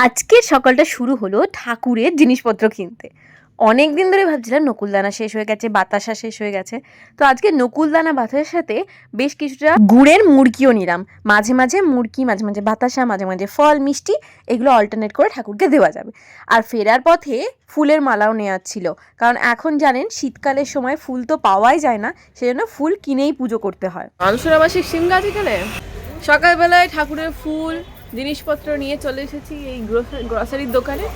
আজকের সকালটা শুরু হলো ঠাকুরের জিনিসপত্র কিনতে। অনেক দিন ধরে ভাবছিলাম নকুলদানা শেষ হয়ে গেছে, বাতাসা শেষ হয়ে গেছে। তো আজকে নকুলদানা বাতাসার সাথে বেশ কিছুটা গুড়ের মুড়কিও নিলাম। মাঝে মাঝে মুড়কি মাঝে মাঝে বাতাসা, মাঝে মাঝে ফল, মিষ্টি এগুলো অল্টারনেট করে ঠাকুরকে দেওয়া যাবে। আর ফেরার পথে ফুলের মালাও নেওয়ার ছিল। কারণ এখন জানেন শীতকালের সময় ফুল তো পাওয়াই যায় না, সেজন্য ফুল কিনেই পুজো করতে হয়। সেই সিম গাছ এখানে? সকালবেলায় ঠাকুরের ফুল জিনিসপত্র নিয়ে চলে এসেছি এই গ্রসারির দোকানে।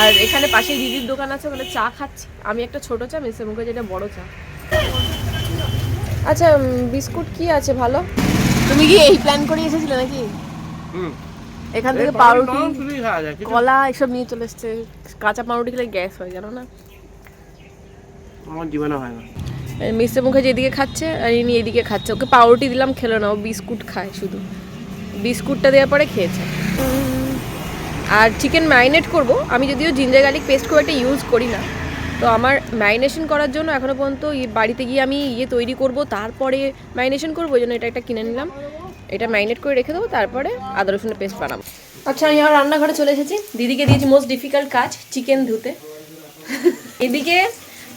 আর এখানে পাশে দিদির দোকান আছে ওখানে চা খাচ্ছি। আমি একটা ছোট চা মিসের মুখে যেটা বড় চা। আচ্ছা বিস্কুট কি আছে ভালো? তুমি কি এই প্ল্যান করে এসেছিলে নাকি? এখান থেকে পাউরুটি কলা এসব নিয়ে চলে এসছে। কাঁচা পাউরুটি খেলে গ্যাস হয় জানো না? আমার জীবনে হয় না। মিস্টার মুখে খাচ্ছে আর ইনি এদিকে খাচ্ছে। ওকে পাউরুটি দিলাম খেলো না ও বিস্কুট খায় শুধু। বিস্কুটটা দেওয়ার পরে খেয়েছে। আর চিকেন ম্যারিনেট করব। আমি যদিও জিঞ্জার গার্লিক পেস্ট খুব একটা ইউজ করি না। তো আমার ম্যারিনেশন করার জন্য এখনও পর্যন্ত বাড়িতে গিয়ে আমি ইয়ে তৈরি করব, তারপরে ম্যারিনেশন করব, ওই জন্য এটা একটা কিনে নিলাম। এটা ম্যারিনেট করে রেখে দেবো, তারপরে আদা রসুনের পেস্ট বানাবো। আচ্ছা আমি আমার রান্নাঘরে চলে এসেছি। দিদিকে দিয়েছি মোস্ট ডিফিকাল্ট কাজ চিকেন ধুতে। এদিকে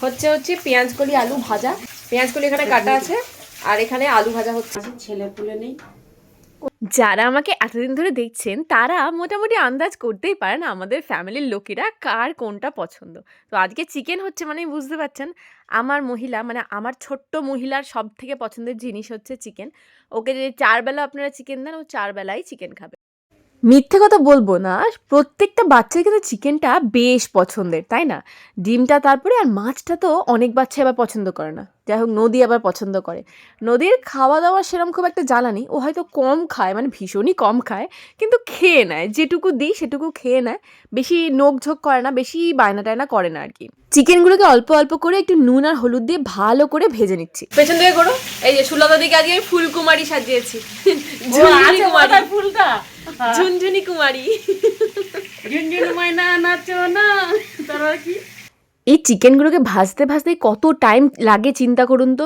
হচ্ছে হচ্ছে পেঁয়াজ কলি, আলু ভাজা। পেঁয়াজ কলি এখানে কাটা আছে, আর এখানে আলু ভাজা হচ্ছে। যারা আমাকে এতদিন ধরে দেখছেন, তারা মোটামুটি আন্দাজ করতেই পারেন আমাদের ফ্যামিলির লোকেরা কার কোনটা পছন্দ। তো আজকে চিকেন হচ্ছে মানে বুঝতে পারছেন, আমার মহিলা মানে আমার ছোট্ট মহিলার সব থেকে পছন্দের জিনিস হচ্ছে চিকেন। ওকে যদি চারবেলা আপনারা চিকেন দেন, ও চারবেলাই চিকেন খাবে। মিথ্যে কথা বলব না প্রত্যেকটা বাচ্চার কিন্তু চিকেনটা বেশ পছন্দের তাই না? ডিমটা তারপরে আর মাছটা তো অনেক বাচ্চা আবার পছন্দ করে না। যাই হোক নদী আবার পছন্দ করে। নদীর খাওয়া দাওয়া সেরকম খুব একটা জ্বালানি ও হয়তো কম খায় মানে ভীষণই কম খায় কিন্তু খেয়ে নেয় যেটুকু দিই সেটুকু খেয়ে নেয় বেশি নোকঝোক করে না বেশি বায়না টায়না করে না আর কি। চিকেনগুলোকে অল্প অল্প করে একটু নুন আর হলুদ দিয়ে ভালো করে ভেজে নিচ্ছি। পেছন থেকে করো এই যে সুলতা দিকে আজকে আমি ফুলকুমারী সাজিয়েছি। ফুলটা? ঝুনঝুনি কুমারী। ঝুনঝুন ময়না নাচো না। তারা কি? এই চিকেনগুলোকে ভাজতে ভাজতে কত টাইম লাগে চিন্তা করুন তো?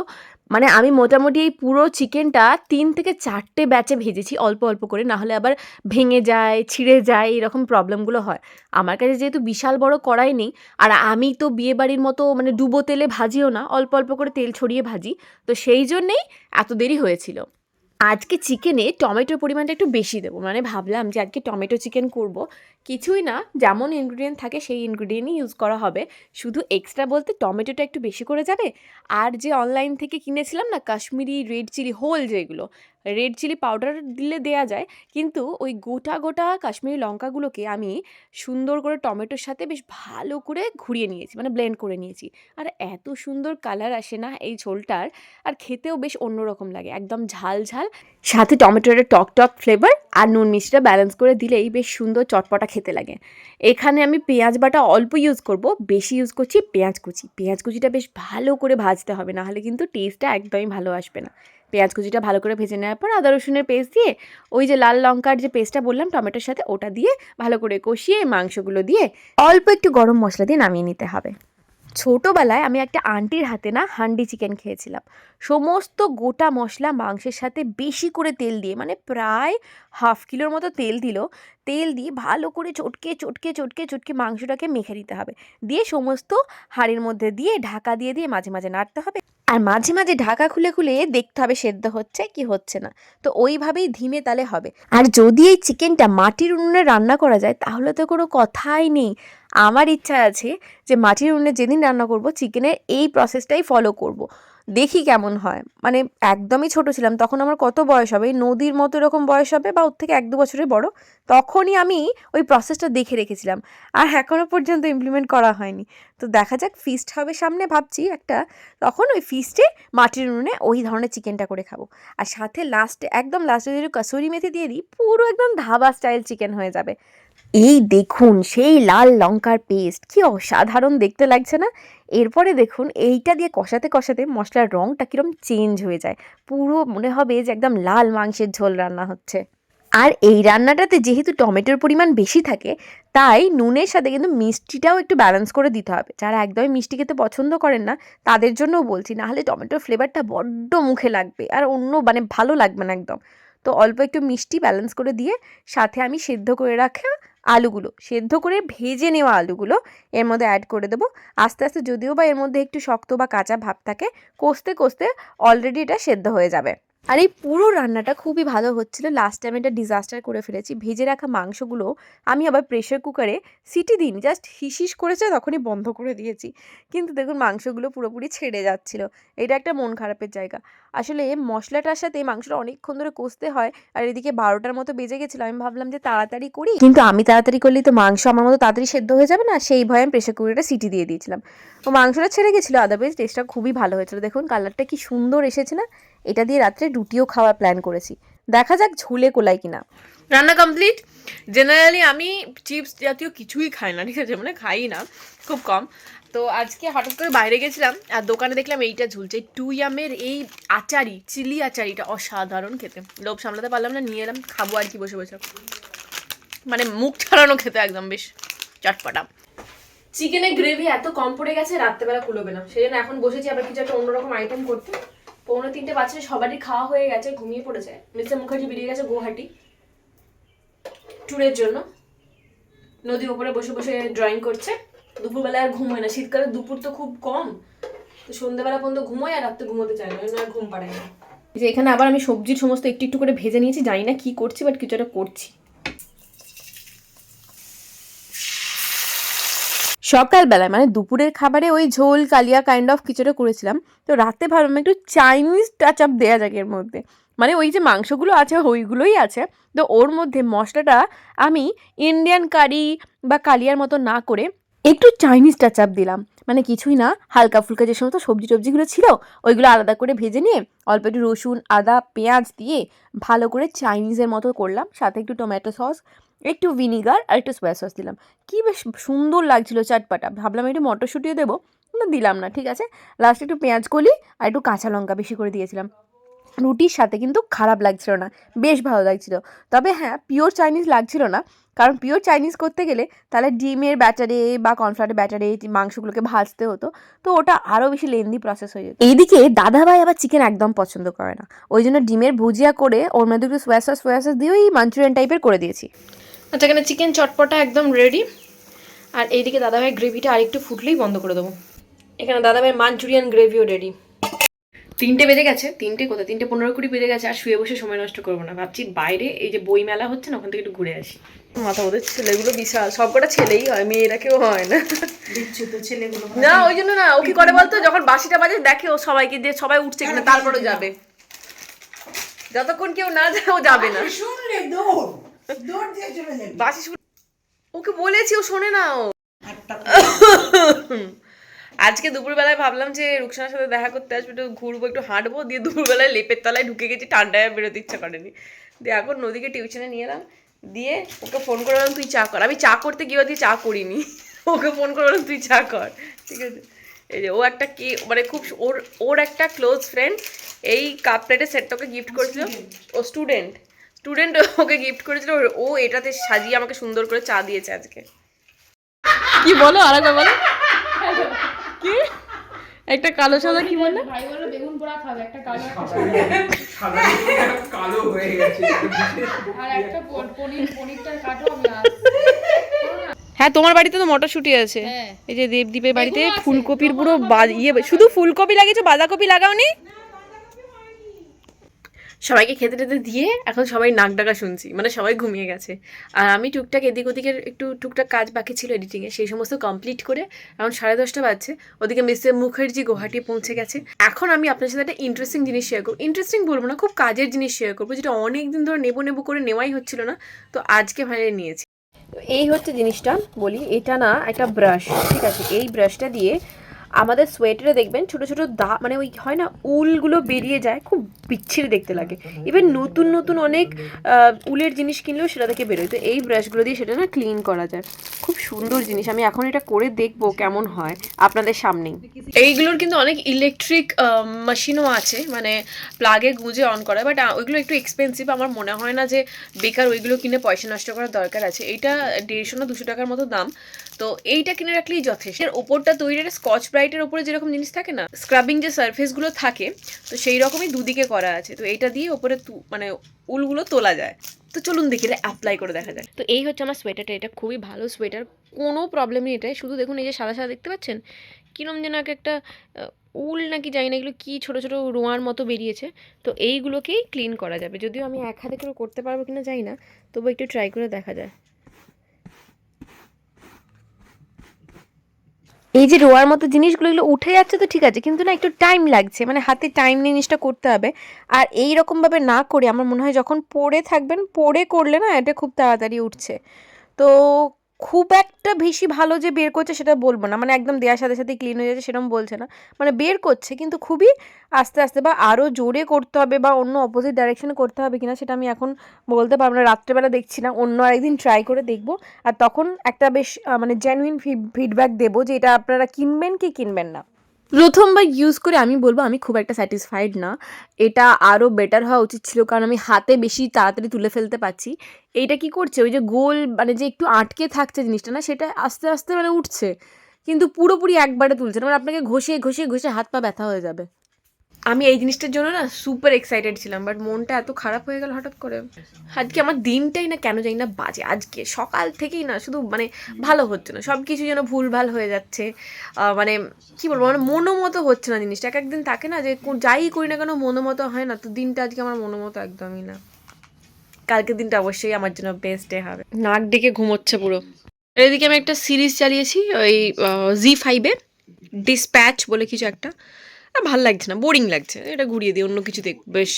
মানে আমি মোটামুটি এই পুরো চিকেনটা তিন থেকে চারটে ব্যাচে ভেজেছি অল্প অল্প করে না হলে আবার ভেঙে যায় ছিঁড়ে যায় এরকম প্রবলেমগুলো হয়। আমার কাছে যেহেতু বিশাল বড় কড়াই নেই আর আমি তো বিয়ে বাড়ির মতো মানে ডুবো তেলে ভাজিও না অল্প অল্প করে তেল ছড়িয়ে ভাজি তো সেই জন্যেই এত দেরি হয়েছিল। আজকে চিকেনে টমেটোর পরিমাণটা একটু বেশি দেবো। মানে ভাবলাম যে আজকে টমেটো চিকেন করব। কিছুই না, যেমন ইনগ্রিডিয়েন্ট থাকে সেই ইনগ্রিডিয়েন্টই ইউজ করা হবে। শুধু এক্সট্রা বলতে টমেটোটা একটু বেশি করে যাবে। আর যে অনলাইন থেকে কিনেছিলাম না, কাশ্মীরি রেড চিলি হোল যেগুলো রেড চিলি পাউডার দিলে দেয়া যায়। কিন্তু ওই গোটা গোটা কাশ্মীরি লঙ্কাগুলোকে আমি সুন্দর করে টমেটোর সাথে বেশ ভালো করে ঘুরিয়ে নিয়েছি মানে ব্লেন্ড করে নিয়েছি। আর এত সুন্দর কালার আসে না এই ঝোলটার, আর খেতেও বেশ অন্যরকম লাগে, একদম ঝাল ঝাল। সাথে টমেটোর টক টক ফ্লেভার আর নুন মিষ্টিটা ব্যালেন্স করে দিলেই বেশ সুন্দর চটপটা খেতে লাগে। এখানে আমি পেঁয়াজ বাটা অল্প ইউজ করব, বেশি ইউজ করছি পেঁয়াজ কুচি। পেঁয়াজ কুচিটা বেশ ভালো করে ভাজতে হবে, নাহলে কিন্তু টেস্টটা একদমই ভালো আসবে না। পেঁয়াজ কুচিটা ভালো করে ভেজে নেওয়ার পর আদা রসুনের পেস্ট দিয়ে ওই যে লাল লঙ্কার যে পেস্টটা বললাম টমেটোর সাথে, ওটা দিয়ে ভালো করে কষিয়ে মাংসগুলো দিয়ে অল্প একটু গরম মশলা দিয়ে নামিয়ে নিতে হবে। ছোটোবেলায় আমি একটা আন্টির হাতে না হান্ডি চিকেন খেয়েছিলাম। সমস্ত গোটা মশলা মাংসের সাথে বেশি করে তেল দিয়ে মানে প্রায় হাফ কিলোর মতো তেল দিল তেল দিয়ে ভালো করে চটকে চটকে চটকে চটকে মাংসটাকে মেখে দিতে হবে। দিয়ে সমস্ত হাঁড়ির মধ্যে দিয়ে ঢাকা দিয়ে দিয়ে মাঝে মাঝে নাড়তে হবে। আর মাঝে মাঝে ঢাকা খুলে খুলে দেখতে হবে সেদ্ধ হচ্ছে কি হচ্ছে না। তো ওইভাবেই ধিমে তালে হবে। আর যদি এই চিকেনটা মাটির উনুনে রান্না করা যায়, তাহলে তো কোনো কথাই নেই। আমার ইচ্ছা আছে যে মাটির উনুনে যেদিন রান্না করব, চিকেনের এই প্রসেসটাই ফলো করব। দেখি কেমন হয়। মানে একদমই ছোট ছিলাম, তখন আমার কত বয়স হবে? এই নদীর মতো এরকম বয়স হবে বা ওর থেকে এক দু বছরের বড়? তখনই আমি ওই প্রসেসটা দেখে রেখেছিলাম। আর এখনও পর্যন্ত ইমপ্লিমেন্ট করা হয়নি। তো দেখা যাক ফিস্ট হবে সামনে ভাবছি একটা। তখন ওই ফিস্টে মাটির উনুনে ওই ধরনের চিকেনটা করে খাব। আর সাথে লাস্টে একদম লাস্টে যদি কসুরি মেথি দিয়ে দিই, পুরো একদম ধাবা স্টাইল চিকেন হয়ে যাবে। এই দেখুন, সেই লাল লঙ্কার পেস্ট কি অসাধারণ দেখতে লাগছে না? এরপরে দেখুন, এইটা দিয়ে কষাতে কষাতে মশলার রঙটা কীরকম চেঞ্জ হয়ে যায়। পুরো মনে হবে যে একদম লাল মাংসের ঝোল রান্না হচ্ছে। আর এই রান্নাটাতে যেহেতু টমেটোর পরিমাণ বেশি থাকে, তাই নুনের সাথে কিন্তু মিষ্টিটাও একটু ব্যালেন্স করে দিতে হবে। যারা একদমই মিষ্টি খেতে পছন্দ করেন না, তাদের জন্যও বলছি, নাহলে টমেটোর ফ্লেভারটা বড্ড মুখে লাগবে, আর অন্য মানে ভালো লাগবে না একদম। তো অল্প একটু মিষ্টি ব্যালেন্স করে দিয়ে, সাথে আমি সেদ্ধ করে রাখা আলুগুলো সেদ্ধ করে ভেজে নেওয়া আলুগুলো এর মধ্যে অ্যাড করে দেবো। আস্তে আস্তে যদিও বা এর মধ্যে একটু শক্ত বা কাঁচা ভাব থাকে, কষতে কষতে অলরেডি এটা সেদ্ধ হয়ে যাবে। আর এই পুরো রান্নাটা খুবই ভালো হচ্ছিল। লাস্ট টাইম এটা ডিজাস্টার করে ফেলেছি। ভেজে রাখা মাংসগুলো আমি আবার প্রেশার কুকারে সিটি দিন জাস্ট হিসিস করেছে তখনই বন্ধ করে দিয়েছি। কিন্তু দেখুন, মাংসগুলো পুরোপুরি ছেড়ে যাচ্ছিল। এটা একটা মন খারাপের জায়গা। আসলে মশলাটার সাথে মাংসটা অনেকক্ষণ ধরে কষতে হয় আর এদিকে বারোটার মতো বেজে গেছিল। আমি ভাবলাম যে তাড়াতাড়ি করি। কিন্তু আমি তাড়াতাড়ি করলেই তো মাংস আমার মতো তাড়াতাড়ি সেদ্ধ হয়ে যাবে না। সেই ভয়ে আমি প্রেশার কুকারটা সিটি দিয়ে দিয়েছিলাম। ও মাংসটা ছেড়ে গেছিল। আদারওয়াইজ টেস্টটা খুবই ভালো হয়েছিল। দেখুন কালারটা কি সুন্দর এসেছে না? এটা দিয়ে রাত্রে রুটিও খাওয়ার প্ল্যান করেছি। দেখা যাক ঝুলে কোলাই কিনা। রান্না কমপ্লিট জেনারেলি আমি চিপস জাতীয় কিছুই খাই না, ঠিক আছে? মানে খাই না, খুব কম। তো আজকে হঠাৎ করে বাইরে গেছিলাম, আর দোকানে দেখলাম এইটা ঝুলছে। টু ইয়ামের এই আচারি, চিলি আচারিটা অসাধারণ খেতে। লোভ সামলাতে পারলাম না, নিয়ে এলাম, খাব আর কি বসে বসে। মানে মুখ ছাড়ানো খেতে একদম বেশ চটপটা। চিকেনের গ্রেভি এত কম পড়ে গেছে, রাত্রেবেলা কুলোবে না। সেই জন্য এখন বসেছি, আবার কিছু একটা অন্যরকম আইটেম করতে। পৌনে তিনটে বাচ্চা সবারই খাওয়া হয়ে গেছে, ঘুমিয়ে পড়েছে। মিস্টার মুখার্জি বেরিয়ে গেছে গুয়াহাটি ট্যুরের জন্য। নদীর উপরে বসে বসে ড্রয়িং করছে। দুপুরবেলা আর ঘুম হয় না। শীতকালে দুপুর তো খুব কম। তো সন্ধ্যাবেলা পর্যন্ত ঘুমোয় আর রাত্রে ঘুমোতে চায় না। আর ঘুম পাড়ায় না। যে এখানে আবার আমি সবজির সমস্ত একটু একটু করে ভেজে নিয়েছি। জানি না কি করছি বাট কিছু একটা করছি। সকালবেলায় মানে দুপুরের খাবারে ওই ঝোল, কালিয়া কাইন্ড অফ কিছুটা করেছিলাম। তো রাতে ভাবলাম একটু চাইনিজ টাচ আপ দেওয়া যাক এর মধ্যে। মানে ওই যে মাংসগুলো আছে, ওইগুলোই আছে। তো ওর মধ্যে মশলাটা আমি ইন্ডিয়ান কারি বা কালিয়ার মতো না করে একটু চাইনিজ টাচ আপ দিলাম। মানে কিছুই না, হালকা ফুলকা যে সমস্ত সবজি টবজিগুলো ছিল, ওইগুলো আলাদা করে ভেজে নিয়ে অল্প একটু রসুন, আদা, পেঁয়াজ দিয়ে ভালো করে চাইনিজের মতো করলাম। সাথে একটু টমেটো সস একটু ভিনিগার আর একটু সোয়া সস দিলাম। কি বেশ সুন্দর লাগছিল চাটপাটা। ভাবলাম একটু মটরশুঁটিও দেবো দিলাম না, ঠিক আছে? লাস্টে একটু পেঁয়াজ কলি আর একটু কাঁচা লঙ্কা বেশি করে দিয়েছিলাম। রুটির সাথে কিন্তু খারাপ লাগছিল না, বেশ ভালো লাগছিল। তবে হ্যাঁ পিওর চাইনিজ লাগছিল না, কারণ পিওর চাইনিজ করতে গেলে তাহলে ডিমের ব্যাটারে বা কর্নফ্লাওয়ারের ব্যাটারে মাংসগুলোকে ভাজতে হতো, তো ওটা আরও বেশি লেন্দি প্রসেস হয়ে যেত। এইদিকে দাদাভাই আবার চিকেন একদম পছন্দ করে না। ওই জন্য ডিমের ভুজিয়া করে ওর মধ্যে একটু সোয়া সস সোয়া সস দিয়ে ওই মাঞ্চুরিয়ান টাইপের করে দিয়েছি। আচ্ছা এখানে চিকেন চটপটা একদম রেডি আর এইদিকে দাদাভাই গ্রেভিটা আরেকটু ফুটলেই বন্ধ করে দেবো। এখানে দাদাভাই মাঞ্চুরিয়ান গ্রেভিও রেডি তিনটে বেজে গেছে। তিনটে কোথায়? তিনটে পনেরো কুড়ি বেজে গেছে আর শুয়ে বসে সময় নষ্ট করব না। ভাবছি বাইরে এই যে বই মেলা হচ্ছে না ওখান থেকে একটু ঘুরে আসি। মাথা ওদের ছেলেগুলো বিশাল। সবকটা ছেলেই হয় মেয়েরা কেউ হয় না। ছেলেগুলো না ওই জন্য না ও কি করে বলতো? যখন বাসিটা বাজে দেখে ও সবাইকে যে সবাই উঠছে কিনা তারপরে যাবে। যতক্ষণ কেউ না যায় ও যাবে না। শুনলে দৌড়। দৌড় দিয়ে চলে যাবে। বাসি ওকে বলেছি ও শোনে না ও। আজকে দুপুরবেলায় ভাবলাম যে রুকসানার সাথে দেখা করতে আসব একটু ঘুরবো একটু হাঁটবো দিয়ে দুপুরবেলায় লেপের তলায় ঢুকে গেছি ঠান্ডায় বেরোতে ইচ্ছা করেনি। দিয়ে এখন নদীকে টিউশনে নিয়ে এলাম দিয়ে ওকে ফোন করে বললাম তুই চা কর। আমি চা করতে গিয়ে দিয়ে চা করিনি। ওকে ফোন করে বললাম তুই চা কর। ঠিক আছে। এই যে ও একটা কি মানে খুব ওর ওর একটা ক্লোজ ফ্রেন্ড এই কাপ প্লেটের সেটটা ওকে গিফট করেছিল। ও স্টুডেন্ট স্টুডেন্ট ওকে গিফট করেছিল ও- ও এটাতে সাজিয়ে আমাকে সুন্দর করে চা দিয়েছে আজকে। কি বলো আর একবার বলো। কি? একটা কালো সাদা কি বললে? ভাই বলল বেগুন পোড়া খাবে একটা কালো একটা কালো হয়ে গেছে। আর একটা পনির পনিরটা কাটো আমি হ্যাঁ তোমার বাড়িতে তো মটরশুঁটি আছে। হ্যাঁ। এই যে দেবদীপের বাড়িতে ফুলকপির পুরো বা- ইয়ে শুধু ফুলকপি লাগিয়েছো বাঁধাকপি লাগাওনি? সবাইকে খেতে টেতে দিয়ে এখন সবাই নাক ডাকা শুনছি মানে সবাই ঘুমিয়ে গেছে। আর আমি টুকটাক এদিক ওদিকের একটু টুকটাক কাজ বাকি ছিল এডিটিংয়ে সেই সমস্ত কমপ্লিট করে এখন সাড়ে দশটা বাজছে, ওদিকে মিস্টার মুখার্জি গুয়াহাটি পৌঁছে গেছে। এখন আমি আপনার সাথে একটা ইন্টারেস্টিং জিনিস শেয়ার করব। ইন্টারেস্টিং বলব না, খুব কাজের জিনিস শেয়ার করব, যেটা অনেক দিন ধরে নেব নেব করে নেওয়াই হচ্ছিল না, তো আজকে ফাইনালি নিয়েছি। এই হচ্ছে জিনিসটা, বলি, এটা না একটা ব্রাশ ঠিক আছে? এই ব্রাশটা দিয়ে আমাদের সোয়েটারে দেখবেন ছোট ছোট দা মানে ওই হয় না, উলগুলো বেরিয়ে যায়, খুব বিচ্ছিরি দেখতে লাগে। ইভেন নতুন নতুন অনেক উলের জিনিস কিনলেও সেটা থেকে বেরোয়। তো এই ব্রাশগুলো দিয়ে সেটা না ক্লিন করা যায়। খুব সুন্দর জিনিস। আমি এখন এটা করে দেখব কেমন হয় আপনাদের সামনেই। এইগুলোর কিন্তু অনেক ইলেকট্রিক মেশিনও আছে। মানে প্লাগে গুঁজে অন করা। বাট ওইগুলো একটু এক্সপেন্সিভ আমার মনে হয় না যে বেকার ওইগুলো কিনে পয়সা নষ্ট করার দরকার আছে। এটা দেড়শো না দুশো টাকার মতো দাম। তো এইটা কিনে রাখলেই যথেষ্ট। এর ওপরটা তৈরি স্কচ ব্রাইটের ওপরে যেরকম জিনিস থাকে না স্ক্রাবিং যে সারফেসগুলো থাকে, তো সেই রকমই দুদিকে করা আছে। তো এইটা দিয়ে ওপরে মানে উলগুলো তোলা যায়। তো চলুন দেখি, এটা অ্যাপ্লাই করে দেখা যায় তো এই হচ্ছে আমার সোয়েটারটা এটা খুবই ভালো সোয়েটার কোনো প্রবলেম নেই এটাই। শুধু দেখুন, এই যে সাদা সাদা দেখতে পাচ্ছেন? কিরম যেন এক একটা উল নাকি জানি না এগুলো কী ছোটো ছোটো রোঁয়ার মতো বেরিয়েছে। তো এইগুলোকেই ক্লিন করা যাবে। যদিও আমি এক হাতে করে করতে পারব কিনা জানি না, তবু একটু ট্রাই করে দেখা যায়। এই যে রোয়ার মতো জিনিসগুলো এগুলো উঠে যাচ্ছে তো ঠিক আছে, কিন্তু না একটু টাইম লাগছে মানে হাতে টাইম নিয়ে জিনিসটা করতে হবে। আর এই রকমভাবে না করে, আমার মনে হয় যখন পড়ে থাকবেন, পড়ে করলে না এটা খুব তাড়াতাড়ি উঠছে। তো খুব একটা বেশি ভালো যে বের করছে সেটা বলব না। মানে একদম দেওয়ার সাথে সাথে ক্লিন হয়ে যাচ্ছে সেরকম বলছে না। মানে বের করছে কিন্তু খুবই আস্তে আস্তে বা আরও জোরে করতে হবে বা অন্য অপোজিট ডাইরেকশনে করতে হবে কিনা সেটা আমি এখন বলতে পারব না। রাত্রেবেলা দেখছি না, অন্য আরেকদিন ট্রাই করে দেখব। আর তখন একটা বেশ মানে জেনুইন ফিডব্যাক দেবো যে এটা আপনারা কিনবেন কি কিনবেন না। প্রথমবার ইউজ করে আমি বলব, আমি খুব একটা স্যাটিসফাইড না। এটা আরও বেটার হওয়া উচিত ছিল, কারণ আমি হাতে বেশি তাড়াতাড়ি তুলে ফেলতে পারছি। এইটা কি করছে? ওই যে গোল মানে যে একটু আটকে থাকছে জিনিসটা না, সেটা আস্তে আস্তে মানে উঠছে। কিন্তু পুরোপুরি একবারে তুলছে না মানে আপনাকে ঘষে ঘষে ঘষে হাত পা ব্যথা হয়ে যাবে। আমি এই জিনিসটার জন্য না সুপার এক্সাইটেড ছিলাম বাট মনটা এত খারাপ হয়ে গেল হঠাৎ করে। আজকে আমার দিনটাই না কেন জানি না বাজে। আজকে সকাল থেকেই না শুধু মানে ভালো হচ্ছে না সব কিছু যেন ভুলভাল হয়ে যাচ্ছে। মানে কি বলব মানে মনোমতো হচ্ছে না জিনিসটা। এক একদিন থাকে না যে যাই করি না কেন মনোমতো হয় না, তো দিনটা আজকে আমার মনোমতো একদমই না। কালকের দিনটা অবশ্যই আমার জন্য বেস্ট ডে হবে। নাক ডেকে ঘুমোচ্ছে পুরো। এদিকে আমি একটা সিরিজ চালিয়েছি, ওই জি ফাইভে ডিসপ্যাচ বলে কিছু একটা। ভালো লাগছে না বোরিং লাগছে, এটা ঘুরিয়ে দিয়ে অন্য কিছু দেখ বেশ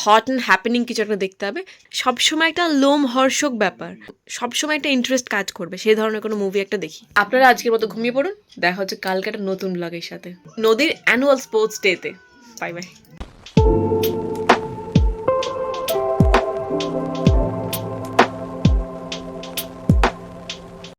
হট অ্যান্ড হ্যাপেনিং কিছু একটা দেখতে হবে। সবসময় একটা লোম হর্ষক ব্যাপার, সবসময় একটা ইন্টারেস্ট কাজ করবে সেই ধরনের কোনো মুভি একটা দেখি। আপনারা আজকের মতো ঘুমিয়ে পড়ুন, দেখা হচ্ছে কালকে একটা নতুন ব্লগের সাথে। নদীর অ্যানুয়াল স্পোর্টস ডেতে বাই বাই